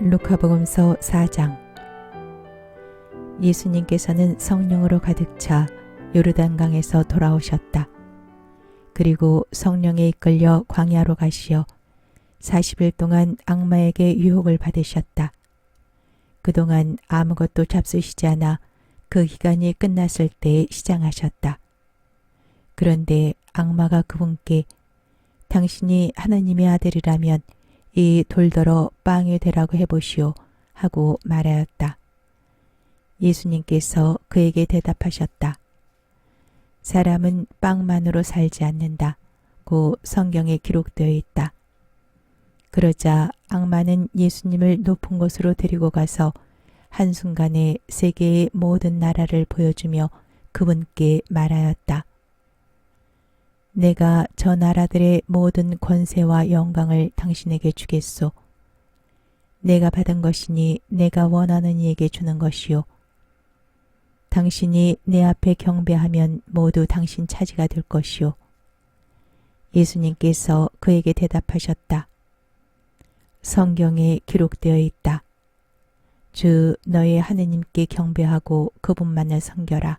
루카복음서 4장 예수님께서는 성령으로 가득 차 요르단강에서 돌아오셨다. 그리고 성령에 이끌려 광야로 가시어 40일 동안 악마에게 유혹을 받으셨다. 그동안 아무것도 잡수시지 않아 그 기간이 끝났을 때 시장하셨다. 그런데 악마가 그분께 당신이 하나님의 아들이라면 이 돌더러 빵이 되라고 해보시오 하고 말하였다. 예수님께서 그에게 대답하셨다. 사람은 빵만으로 살지 않는다. 고 성경에 기록되어 있다. 그러자 악마는 예수님을 높은 곳으로 데리고 가서 한순간에 세계의 모든 나라를 보여주며 그분께 말하였다. 내가 저 나라들의 모든 권세와 영광을 당신에게 주겠소. 내가 받은 것이니 내가 원하는 이에게 주는 것이요. 당신이 내 앞에 경배하면 모두 당신 차지가 될 것이요. 예수님께서 그에게 대답하셨다. 성경에 기록되어 있다. 주 너의 하느님께 경배하고 그분만을 섬겨라.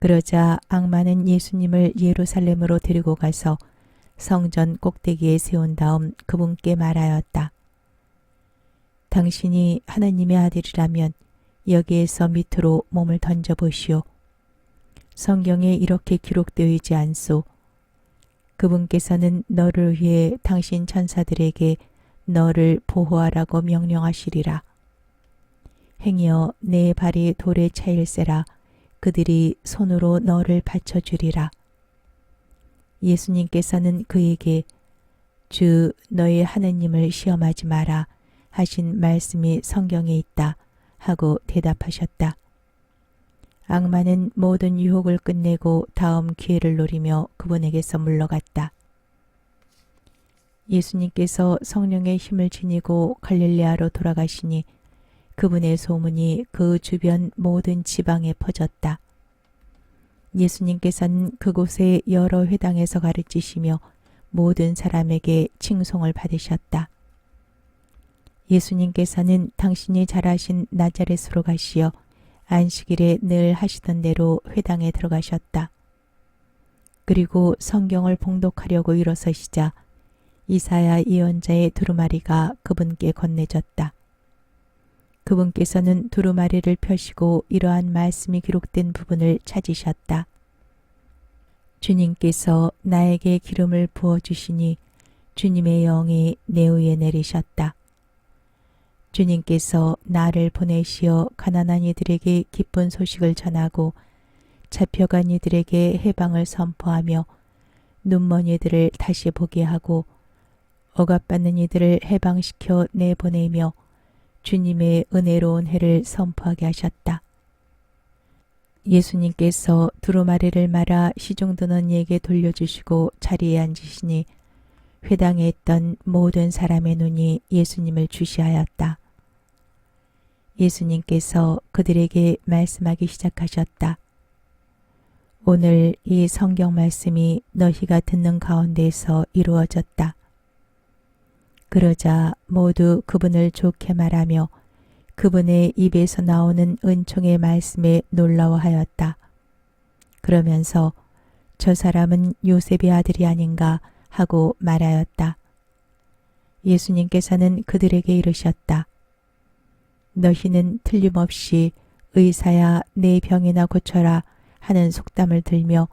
그러자 악마는 예수님을 예루살렘으로 데리고 가서 성전 꼭대기에 세운 다음 그분께 말하였다. 당신이 하나님의 아들이라면 여기에서 밑으로 몸을 던져보시오. 성경에 이렇게 기록되어 있지 않소. 그분께서는 너를 위해 당신 천사들에게 너를 보호하라고 명령하시리라. 행여 내 발이 돌에 차일세라. 그들이 손으로 너를 받쳐주리라. 예수님께서는 그에게 주 너의 하느님을 시험하지 마라 하신 말씀이 성경에 있다 하고 대답하셨다. 악마는 모든 유혹을 끝내고 다음 기회를 노리며 그분에게서 물러갔다. 예수님께서 성령의 힘을 지니고 갈릴레아로 돌아가시니 그분의 소문이 그 주변 모든 지방에 퍼졌다. 예수님께서는 그곳의 여러 회당에서 가르치시며 모든 사람에게 칭송을 받으셨다. 예수님께서는 당신이 잘하신 나자렛으로 가시어 안식일에 늘 하시던 대로 회당에 들어가셨다. 그리고 성경을 봉독하려고 일어서시자 이사야 예언자의 두루마리가 그분께 건네졌다. 그분께서는 두루마리를 펴시고 이러한 말씀이 기록된 부분을 찾으셨다. 주님께서 나에게 기름을 부어주시니 주님의 영이 내 위에 내리셨다. 주님께서 나를 보내시어 가난한 이들에게 기쁜 소식을 전하고 잡혀간 이들에게 해방을 선포하며 눈먼 이들을 다시 보게 하고 억압받는 이들을 해방시켜 내보내며 주님의 은혜로운 해를 선포하게 하셨다. 예수님께서 두루마리를 말아 시중드는 이에게 돌려주시고 자리에 앉으시니 회당에 있던 모든 사람의 눈이 예수님을 주시하였다. 예수님께서 그들에게 말씀하기 시작하셨다. 오늘 이 성경 말씀이 너희가 듣는 가운데에서 이루어졌다. 그러자 모두 그분을 좋게 말하며 그분의 입에서 나오는 은총의 말씀에 놀라워하였다. 그러면서 저 사람은 요셉의 아들이 아닌가 하고 말하였다. 예수님께서는 그들에게 이르셨다. 너희는 틀림없이 의사야 내 병이나 고쳐라 하는 속담을 들며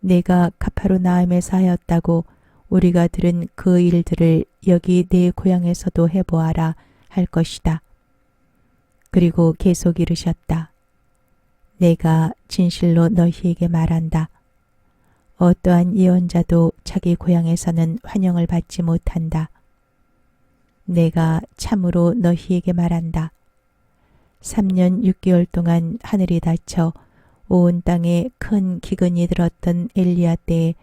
내가 카파로나움에서 하였다고 우리가 들은 그 일들을 여기 내 고향에서도 해보아라 할 것이다. 그리고 계속 이르셨다. 내가 진실로 너희에게 말한다. 어떠한 예언자도 자기 고향에서는 환영을 받지 못한다. 내가 참으로 너희에게 말한다. 3년 6개월 동안 하늘이 닫혀 온 땅에 큰 기근이 들었던 엘리야 때에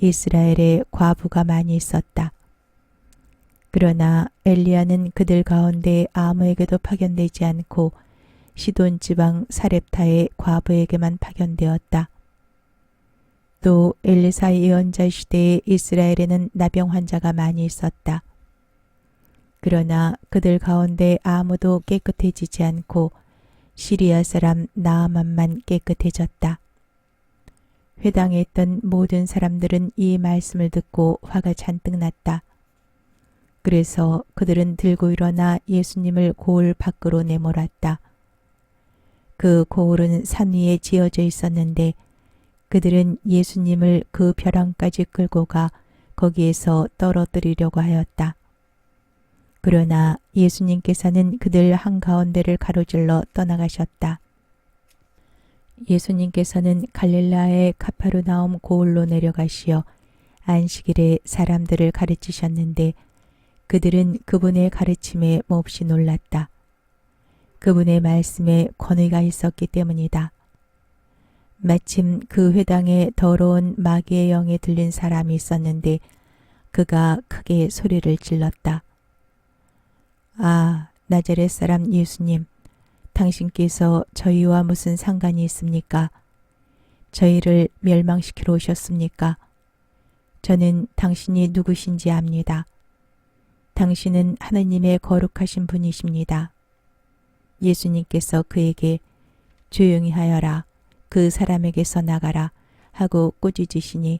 이스라엘에 과부가 많이 있었다. 그러나 엘리야는 그들 가운데 아무에게도 파견되지 않고 시돈 지방 사렙타의 과부에게만 파견되었다. 또 엘리사의 예언자 시대에 이스라엘에는 나병 환자가 많이 있었다. 그러나 그들 가운데 아무도 깨끗해지지 않고 시리아 사람 나아만만 깨끗해졌다. 회당에 있던 모든 사람들은 이 말씀을 듣고 화가 잔뜩 났다. 그래서 그들은 들고 일어나 예수님을 고을 밖으로 내몰았다. 그 고을은 산 위에 지어져 있었는데 그들은 예수님을 그 벼랑까지 끌고 가 거기에서 떨어뜨리려고 하였다. 그러나 예수님께서는 그들 한가운데를 가로질러 떠나가셨다. 예수님께서는 갈릴라의 카파르나움 고을로 내려가시어 안식일에 사람들을 가르치셨는데 그들은 그분의 가르침에 몹시 놀랐다. 그분의 말씀에 권위가 있었기 때문이다. 마침 그 회당에 더러운 마귀의 영에 들린 사람이 있었는데 그가 크게 소리를 질렀다. 아, 나자렛 사람 예수님, 당신께서 저희와 무슨 상관이 있습니까? 저희를 멸망시키러 오셨습니까? 저는 당신이 누구신지 압니다. 당신은 하느님의 거룩하신 분이십니다. 예수님께서 그에게 조용히 하여라. 그 사람에게서 나가라. 하고 꾸짖으시니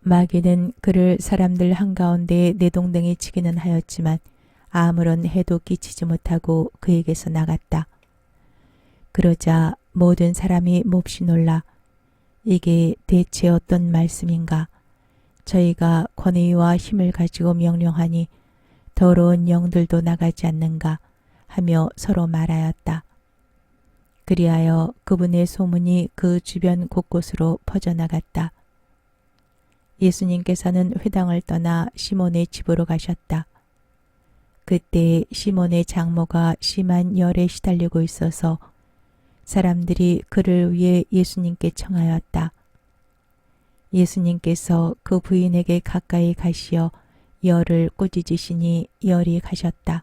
마귀는 그를 사람들 한가운데 내동댕이 치기는 하였지만 아무런 해도 끼치지 못하고 그에게서 나갔다. 그러자 모든 사람이 몹시 놀라 이게 대체 어떤 말씀인가? 저희가 권위와 힘을 가지고 명령하니 더러운 영들도 나가지 않는가 하며 서로 말하였다. 그리하여 그분의 소문이 그 주변 곳곳으로 퍼져나갔다. 예수님께서는 회당을 떠나 시몬의 집으로 가셨다. 그때 시몬의 장모가 심한 열에 시달리고 있어서 사람들이 그를 위해 예수님께 청하였다. 예수님께서 그 부인에게 가까이 가시어 열을 꾸짖으시니 열이 가셨다.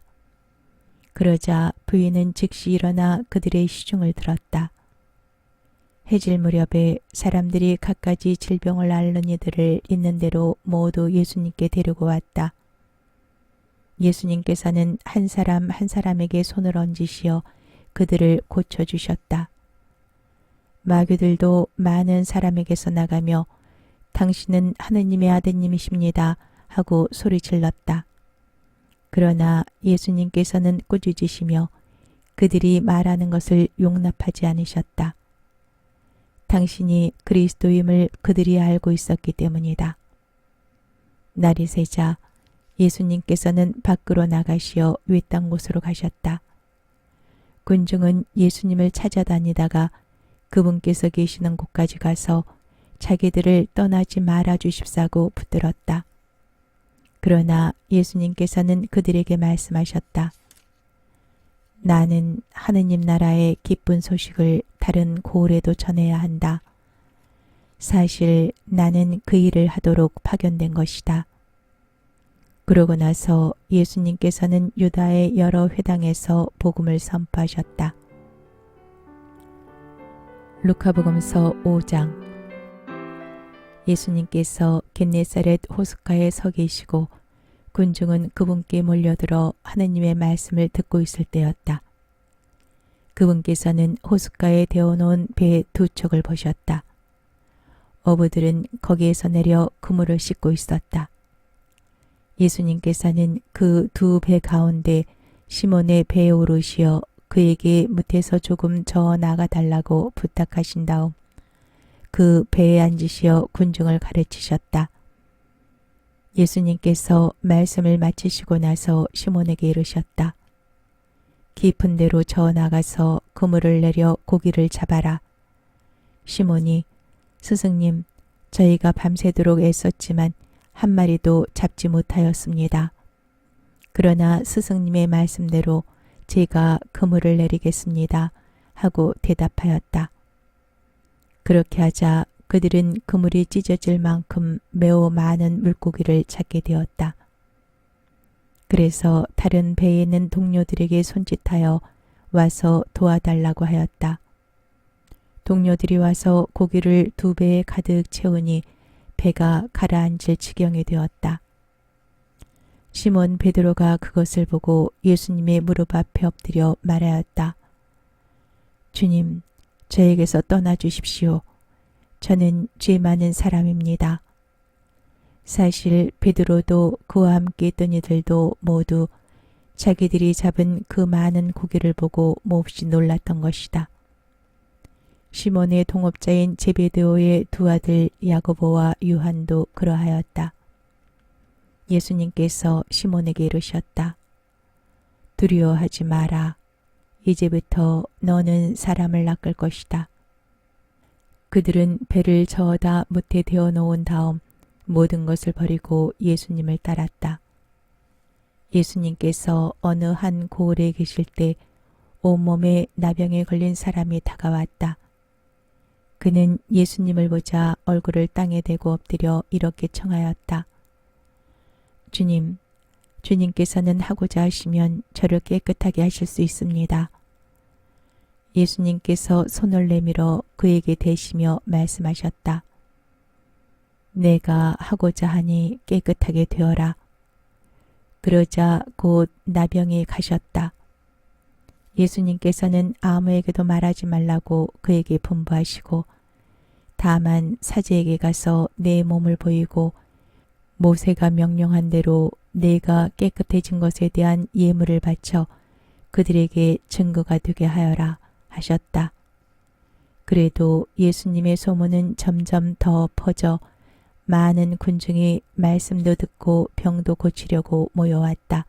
그러자 부인은 즉시 일어나 그들의 시중을 들었다. 해질 무렵에 사람들이 갖가지 질병을 앓는 이들을 있는 대로 모두 예수님께 데리고 왔다. 예수님께서는 한 사람 한 사람에게 손을 얹으시어 그들을 고쳐주셨다. 마귀들도 많은 사람에게서 나가며 당신은 하느님의 아드님이십니다 하고 소리 질렀다. 그러나 예수님께서는 꾸짖으시며 그들이 말하는 것을 용납하지 않으셨다. 당신이 그리스도임을 그들이 알고 있었기 때문이다. 날이 새자 예수님께서는 밖으로 나가시어 외딴 곳으로 가셨다. 군중은 예수님을 찾아다니다가 그분께서 계시는 곳까지 가서 자기들을 떠나지 말아 주십사고 붙들었다. 그러나 예수님께서는 그들에게 말씀하셨다. 나는 하느님 나라의 기쁜 소식을 다른 고을에도 전해야 한다. 사실 나는 그 일을 하도록 파견된 것이다. 그러고 나서 예수님께서는 유다의 여러 회당에서 복음을 선포하셨다. 루카복음서 5장 예수님께서 겟네사렛 호숫가에 서 계시고 군중은 그분께 몰려들어 하느님의 말씀을 듣고 있을 때였다. 그분께서는 호숫가에 데워놓은 배 두 척을 보셨다. 어부들은 거기에서 내려 그물을 씻고 있었다. 예수님께서는 그 두 배 가운데 시몬의 배에 오르시어 그에게 못해서 조금 저 나가 달라고 부탁하신 다음 그 배에 앉으시어 군중을 가르치셨다. 예수님께서 말씀을 마치시고 나서 시몬에게 이르셨다. 깊은 데로 저 나가서 그물을 내려 고기를 잡아라. 시몬이 스승님, 저희가 밤새도록 애썼지만 한 마리도 잡지 못하였습니다. 그러나 스승님의 말씀대로 제가 그물을 내리겠습니다. 하고 대답하였다. 그렇게 하자 그들은 그물이 찢어질 만큼 매우 많은 물고기를 찾게 되었다. 그래서 다른 배에 있는 동료들에게 손짓하여 와서 도와달라고 하였다. 동료들이 와서 고기를 두 배에 가득 채우니 배가 가라앉을 지경이 되었다. 시몬 베드로가 그것을 보고 예수님의 무릎 앞에 엎드려 말하였다. 주님, 저에게서 떠나 주십시오. 저는 죄 많은 사람입니다. 사실 베드로도 그와 함께 있던 이들도 모두 자기들이 잡은 그 많은 고기를 보고 몹시 놀랐던 것이다. 시몬의 동업자인 제베드오의 두 아들 야고보와 유한도 그러하였다. 예수님께서 시몬에게 이르셨다. 두려워하지 마라. 이제부터 너는 사람을 낚을 것이다. 그들은 배를 저어다 못에 대어 놓은 다음 모든 것을 버리고 예수님을 따랐다. 예수님께서 어느 한 고을에 계실 때 온몸에 나병에 걸린 사람이 다가왔다. 그는 예수님을 보자 얼굴을 땅에 대고 엎드려 이렇게 청하였다. 주님, 주님께서는 하고자 하시면 저를 깨끗하게 하실 수 있습니다. 예수님께서 손을 내밀어 그에게 대시며 말씀하셨다. 내가 하고자 하니 깨끗하게 되어라. 그러자 곧 나병이 가셨다. 예수님께서는 아무에게도 말하지 말라고 그에게 분부하시고 다만 사제에게 가서 내 몸을 보이고 모세가 명령한 대로 내가 깨끗해진 것에 대한 예물을 바쳐 그들에게 증거가 되게 하여라 하셨다. 그래도 예수님의 소문은 점점 더 퍼져 많은 군중이 말씀도 듣고 병도 고치려고 모여왔다.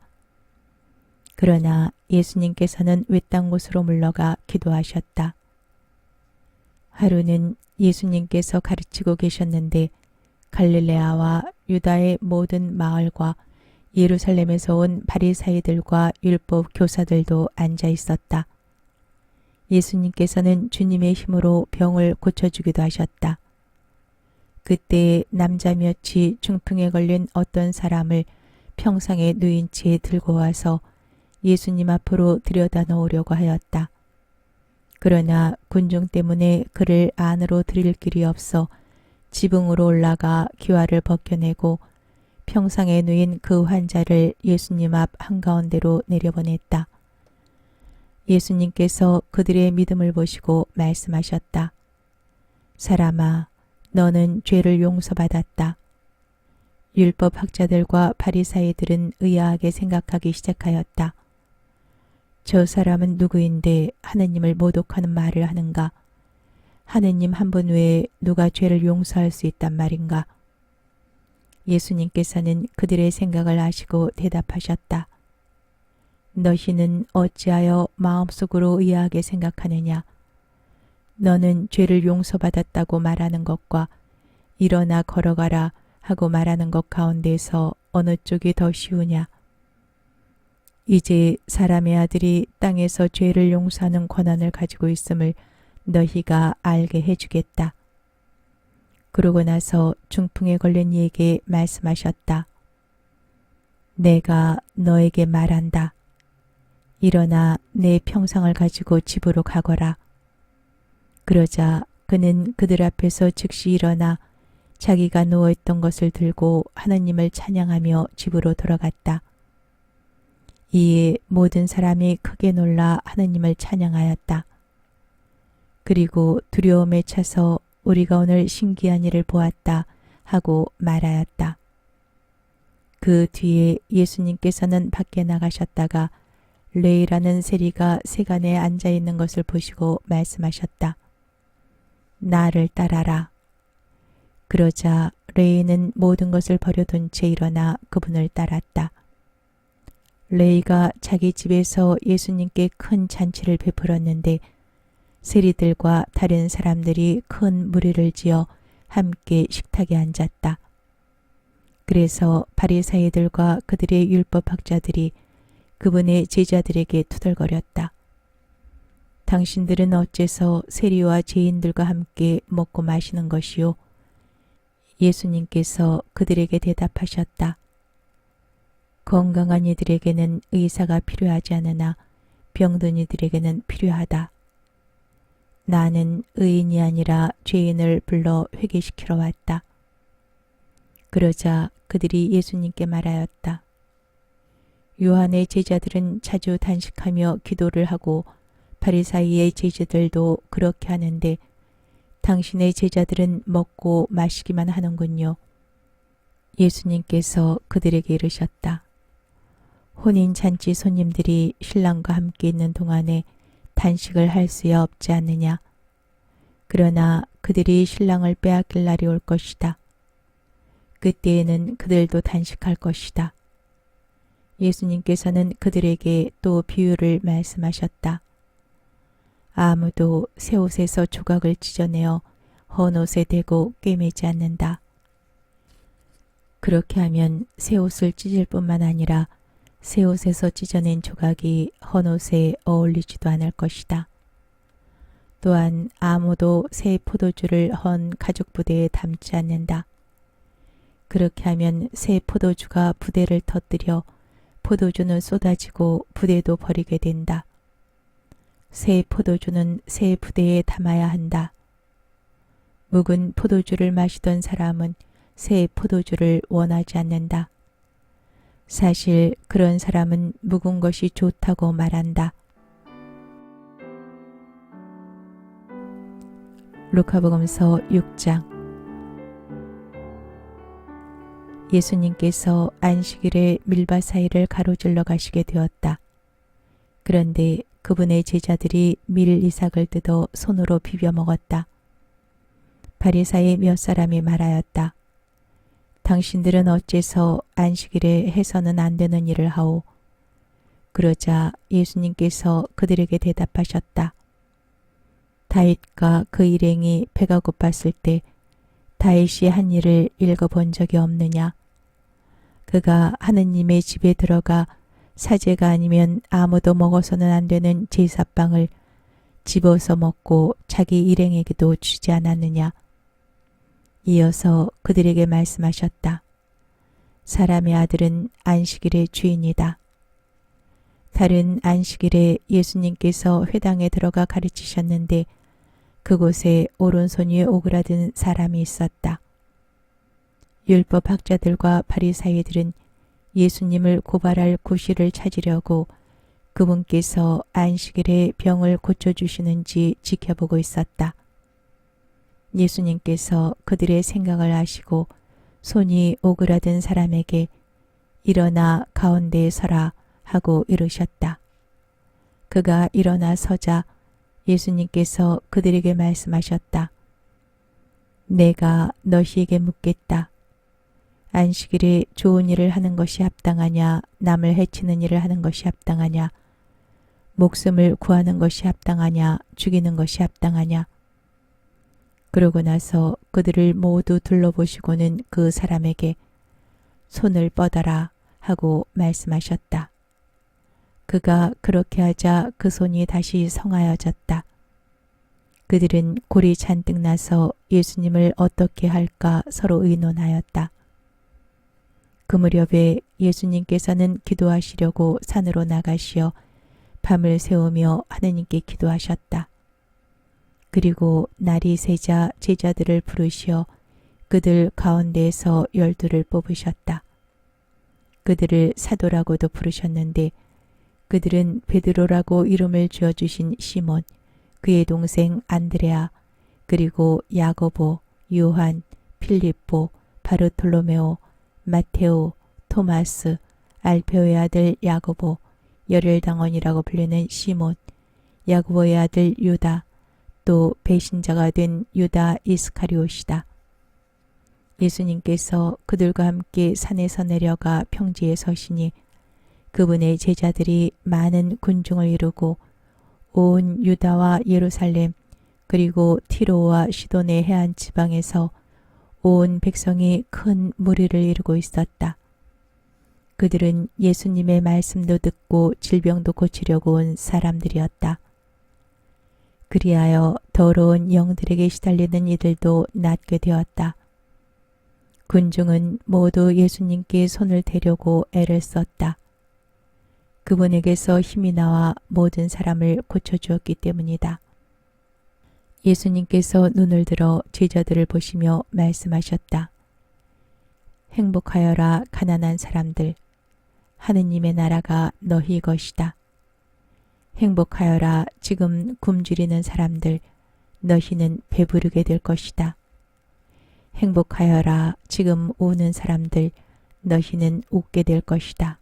그러나 예수님께서는 외딴 곳으로 물러가 기도하셨다. 하루는 예수님께서 가르치고 계셨는데 갈릴레아와 유다의 모든 마을과 예루살렘에서 온 바리사이들과 율법 교사들도 앉아 있었다. 예수님께서는 주님의 힘으로 병을 고쳐주기도 하셨다. 그때 남자 몇이 중풍에 걸린 어떤 사람을 평상에 누인 채 들고 와서 예수님 앞으로 들여다 놓으려고 하였다. 그러나 군중 때문에 그를 안으로 들일 길이 없어 지붕으로 올라가 기와를 벗겨내고 평상에 누인 그 환자를 예수님 앞 한가운데로 내려보냈다. 예수님께서 그들의 믿음을 보시고 말씀하셨다. 사람아, 너는 죄를 용서받았다. 율법 학자들과 바리사이들은 의아하게 생각하기 시작하였다. 저 사람은 누구인데 하느님을 모독하는 말을 하는가? 하느님 한 분 외에 누가 죄를 용서할 수 있단 말인가? 예수님께서는 그들의 생각을 아시고 대답하셨다. 너희는 어찌하여 마음속으로 의아하게 생각하느냐? 너는 죄를 용서받았다고 말하는 것과 일어나 걸어가라 하고 말하는 것 가운데서 어느 쪽이 더 쉬우냐? 이제 사람의 아들이 땅에서 죄를 용서하는 권한을 가지고 있음을 너희가 알게 해주겠다. 그러고 나서 중풍에 걸린 이에게 말씀하셨다. 내가 너에게 말한다. 일어나 내 평상을 가지고 집으로 가거라. 그러자 그는 그들 앞에서 즉시 일어나 자기가 누워있던 것을 들고 하나님을 찬양하며 집으로 돌아갔다. 이에 모든 사람이 크게 놀라 하나님을 찬양하였다. 그리고 두려움에 차서 우리가 오늘 신기한 일을 보았다 하고 말하였다. 그 뒤에 예수님께서는 밖에 나가셨다가 레이라는 세리가 세간에 앉아 있는 것을 보시고 말씀하셨다. 나를 따라라. 그러자 레이는 모든 것을 버려둔 채 일어나 그분을 따랐다. 레이가 자기 집에서 예수님께 큰 잔치를 베풀었는데 세리들과 다른 사람들이 큰 무리를 지어 함께 식탁에 앉았다. 그래서 바리사이들과 그들의 율법학자들이 그분의 제자들에게 투덜거렸다. 당신들은 어째서 세리와 죄인들과 함께 먹고 마시는 것이요? 예수님께서 그들에게 대답하셨다. 건강한 이들에게는 의사가 필요하지 않으나 병든 이들에게는 필요하다. 나는 의인이 아니라 죄인을 불러 회개시키러 왔다. 그러자 그들이 예수님께 말하였다. 요한의 제자들은 자주 단식하며 기도를 하고 바리사이의 제자들도 그렇게 하는데 당신의 제자들은 먹고 마시기만 하는군요. 예수님께서 그들에게 이르셨다. 혼인 잔치 손님들이 신랑과 함께 있는 동안에 단식을 할 수야 없지 않느냐. 그러나 그들이 신랑을 빼앗길 날이 올 것이다. 그때에는 그들도 단식할 것이다. 예수님께서는 그들에게 또 비유를 말씀하셨다. 아무도 새 옷에서 조각을 찢어내어 헌 옷에 대고 꿰매지 않는다. 그렇게 하면 새 옷을 찢을 뿐만 아니라 새 옷에서 찢어낸 조각이 헌 옷에 어울리지도 않을 것이다. 또한 아무도 새 포도주를 헌 가죽 부대에 담지 않는다. 그렇게 하면 새 포도주가 부대를 터뜨려 포도주는 쏟아지고 부대도 버리게 된다. 새 포도주는 새 부대에 담아야 한다. 묵은 포도주를 마시던 사람은 새 포도주를 원하지 않는다. 사실 그런 사람은 묵은 것이 좋다고 말한다. 루카복음서 6장 예수님께서 안식일에 밀밭 사이를 가로질러 가시게 되었다. 그런데 그분의 제자들이 밀 이삭을 뜯어 손으로 비벼 먹었다. 바리사의 몇 사람이 말하였다. 당신들은 어째서 안식일에 해서는 안 되는 일을 하오. 그러자 예수님께서 그들에게 대답하셨다. 다윗과 그 일행이 배가 고팠을 때 다윗이 한 일을 읽어본 적이 없느냐? 그가 하느님의 집에 들어가 사제가 아니면 아무도 먹어서는 안 되는 제사빵을 집어서 먹고 자기 일행에게도 주지 않았느냐? 이어서 그들에게 말씀하셨다. 사람의 아들은 안식일의 주인이다. 다른 안식일에 예수님께서 회당에 들어가 가르치셨는데 그곳에 오른손 위에 오그라든 사람이 있었다. 율법 학자들과 바리사이들은 예수님을 고발할 구실을 찾으려고 그분께서 안식일에 병을 고쳐주시는지 지켜보고 있었다. 예수님께서 그들의 생각을 아시고 손이 오그라든 사람에게 일어나 가운데에 서라 하고 이르셨다. 그가 일어나 서자 예수님께서 그들에게 말씀하셨다. 내가 너희에게 묻겠다. 안식일에 좋은 일을 하는 것이 합당하냐, 남을 해치는 일을 하는 것이 합당하냐, 목숨을 구하는 것이 합당하냐, 죽이는 것이 합당하냐. 그러고 나서 그들을 모두 둘러보시고는 그 사람에게 손을 뻗어라 하고 말씀하셨다. 그가 그렇게 하자 그 손이 다시 성하여졌다. 그들은 골이 잔뜩 나서 예수님을 어떻게 할까 서로 의논하였다. 그 무렵에 예수님께서는 기도하시려고 산으로 나가시어 밤을 새우며 하느님께 기도하셨다. 그리고 날이 새자 제자들을 부르시어 그들 가운데에서 열두를 뽑으셨다. 그들을 사도라고도 부르셨는데 그들은 베드로라고 이름을 지어주신 시몬, 그의 동생 안드레아, 그리고 야고보, 요한, 필립보, 바르톨로메오, 마테오, 토마스, 알페오의 아들 야고보, 열혈당원이라고 불리는 시몬, 야고보의 아들 유다, 또 배신자가 된 유다 이스카리옷이다. 예수님께서 그들과 함께 산에서 내려가 평지에 서시니 그분의 제자들이 많은 군중을 이루고 온 유다와 예루살렘 그리고 티로와 시돈의 해안 지방에서 온 백성이 큰 무리를 이루고 있었다. 그들은 예수님의 말씀도 듣고 질병도 고치려고 온 사람들이었다. 그리하여 더러운 영들에게 시달리는 이들도 낫게 되었다. 군중은 모두 예수님께 손을 대려고 애를 썼다. 그분에게서 힘이 나와 모든 사람을 고쳐주었기 때문이다. 예수님께서 눈을 들어 제자들을 보시며 말씀하셨다. 행복하여라 가난한 사람들. 하느님의 나라가 너희 것이다. 행복하여라 지금 굶주리는 사람들 너희는 배부르게 될 것이다. 행복하여라 지금 우는 사람들 너희는 웃게 될 것이다.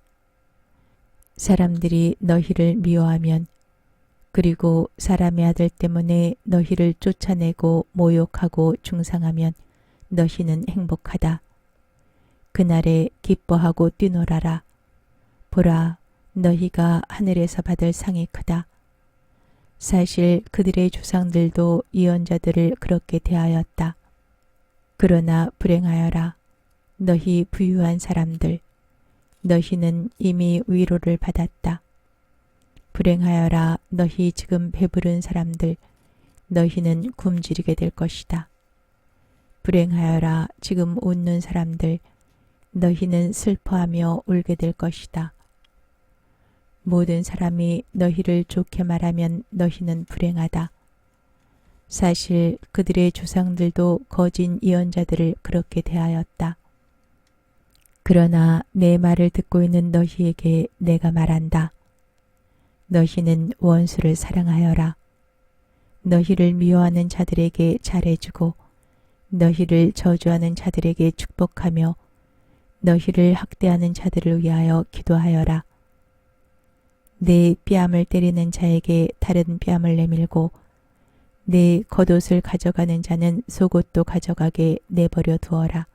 사람들이 너희를 미워하면 그리고 사람의 아들 때문에 너희를 쫓아내고 모욕하고 중상하면 너희는 행복하다. 그날에 기뻐하고 뛰놀아라. 보라, 너희가 하늘에서 받을 상이 크다. 사실 그들의 조상들도 예언자들을 그렇게 대하였다. 그러나 불행하여라. 너희 부유한 사람들. 너희는 이미 위로를 받았다. 불행하여라. 너희 지금 배부른 사람들. 너희는 굶주리게 될 것이다. 불행하여라. 지금 웃는 사람들. 너희는 슬퍼하며 울게 될 것이다. 모든 사람이 너희를 좋게 말하면 너희는 불행하다. 사실 그들의 조상들도 거짓 예언자들을 그렇게 대하였다. 그러나 내 말을 듣고 있는 너희에게 내가 말한다. 너희는 원수를 사랑하여라. 너희를 미워하는 자들에게 잘해주고 너희를 저주하는 자들에게 축복하며 너희를 학대하는 자들을 위하여 기도하여라. 내 뺨을 때리는 자에게 다른 뺨을 내밀고 내 겉옷을 가져가는 자는 속옷도 가져가게 내버려 두어라.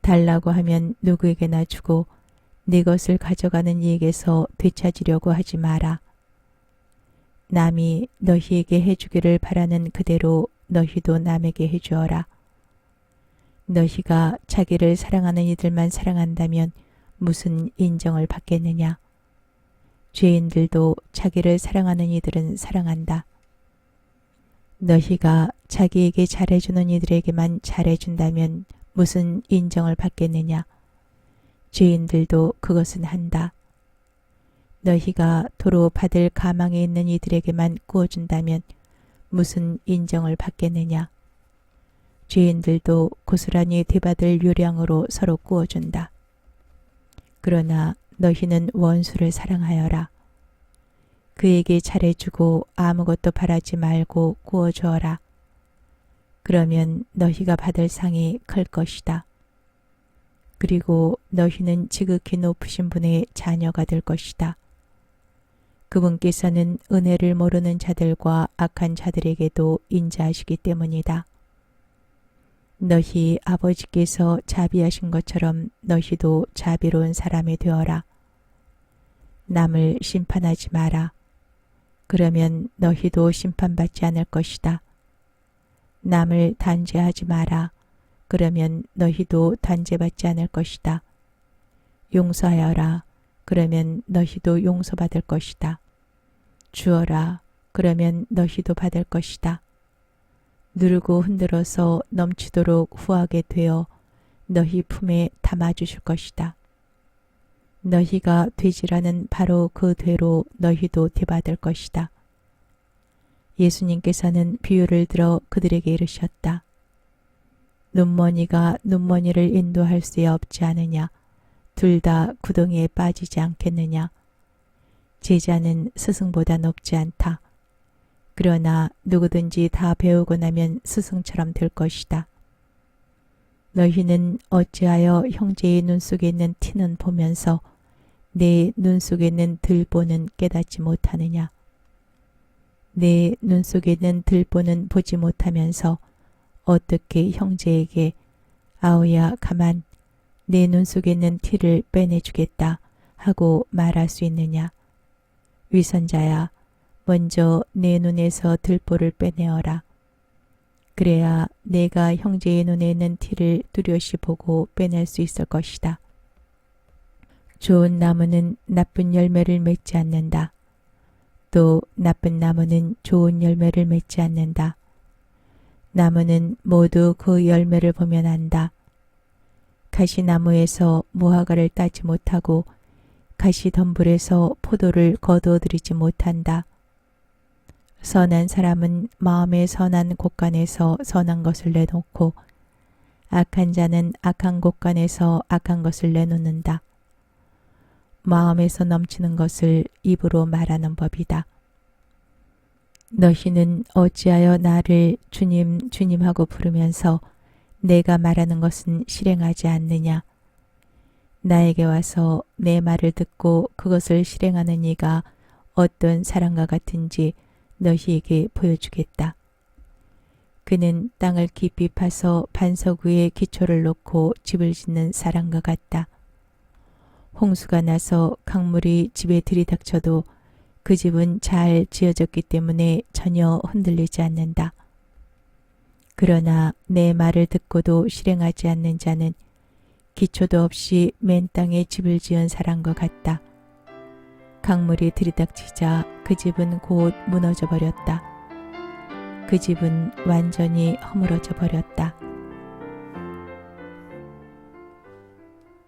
달라고 하면 누구에게나 주고 네 것을 가져가는 이에게서 되찾으려고 하지 마라. 남이 너희에게 해주기를 바라는 그대로 너희도 남에게 해주어라. 너희가 자기를 사랑하는 이들만 사랑한다면 무슨 인정을 받겠느냐? 죄인들도 자기를 사랑하는 이들은 사랑한다. 너희가 자기에게 잘해주는 이들에게만 잘해준다면 무슨 인정을 받겠느냐? 죄인들도 그것은 한다. 너희가 도로 받을 가망에 있는 이들에게만 구워준다면 무슨 인정을 받겠느냐? 죄인들도 고스란히 되받을 요량으로 서로 구워준다. 그러나 너희는 원수를 사랑하여라. 그에게 잘해주고 아무것도 바라지 말고 구워주어라. 그러면 너희가 받을 상이 클 것이다. 그리고 너희는 지극히 높으신 분의 자녀가 될 것이다. 그분께서는 은혜를 모르는 자들과 악한 자들에게도 인자하시기 때문이다. 너희 아버지께서 자비하신 것처럼 너희도 자비로운 사람이 되어라. 남을 심판하지 마라. 그러면 너희도 심판받지 않을 것이다. 남을 단죄하지 마라. 그러면 너희도 단죄받지 않을 것이다. 용서하여라. 그러면 너희도 용서받을 것이다. 주어라. 그러면 너희도 받을 것이다. 누르고 흔들어서 넘치도록 후하게 되어 너희 품에 담아주실 것이다. 너희가 되지라는 바로 그 되로 너희도 되받을 것이다. 예수님께서는 비유를 들어 그들에게 이르셨다. 눈머니가 눈머니를 인도할 수 없지 않으냐? 둘 다 구덩이에 빠지지 않겠느냐? 제자는 스승보다 높지 않다. 그러나 누구든지 다 배우고 나면 스승처럼 될 것이다. 너희는 어찌하여 형제의 눈 속에 있는 티는 보면서 내 눈 속에 있는 들보는 깨닫지 못하느냐? 내 눈 속에 있는 들보는 보지 못하면서 어떻게 형제에게 아우야 가만 내 눈 속에 있는 티를 빼내주겠다 하고 말할 수 있느냐? 위선자야 먼저 내 눈에서 들보를 빼내어라. 그래야 내가 형제의 눈에 있는 티를 뚜렷이 보고 빼낼 수 있을 것이다. 좋은 나무는 나쁜 열매를 맺지 않는다. 또 나쁜 나무는 좋은 열매를 맺지 않는다. 나무는 모두 그 열매를 보면 안다. 가시나무에서 무화과를 따지 못하고 가시덤불에서 포도를 거두어들이지 못한다. 선한 사람은 마음의 선한 곳간에서 선한 것을 내놓고 악한 자는 악한 곳간에서 악한 것을 내놓는다. 마음에서 넘치는 것을 입으로 말하는 법이다. 너희는 어찌하여 나를 주님, 주님하고 부르면서 내가 말하는 것은 실행하지 않느냐? 나에게 와서 내 말을 듣고 그것을 실행하는 이가 어떤 사람과 같은지 너희에게 보여주겠다. 그는 땅을 깊이 파서 반석 위에 기초를 놓고 집을 짓는 사람과 같다. 홍수가 나서 강물이 집에 들이닥쳐도 그 집은 잘 지어졌기 때문에 전혀 흔들리지 않는다. 그러나 내 말을 듣고도 실행하지 않는 자는 기초도 없이 맨 땅에 집을 지은 사람과 같다. 강물이 들이닥치자 그 집은 곧 무너져 버렸다. 그 집은 완전히 허물어져 버렸다.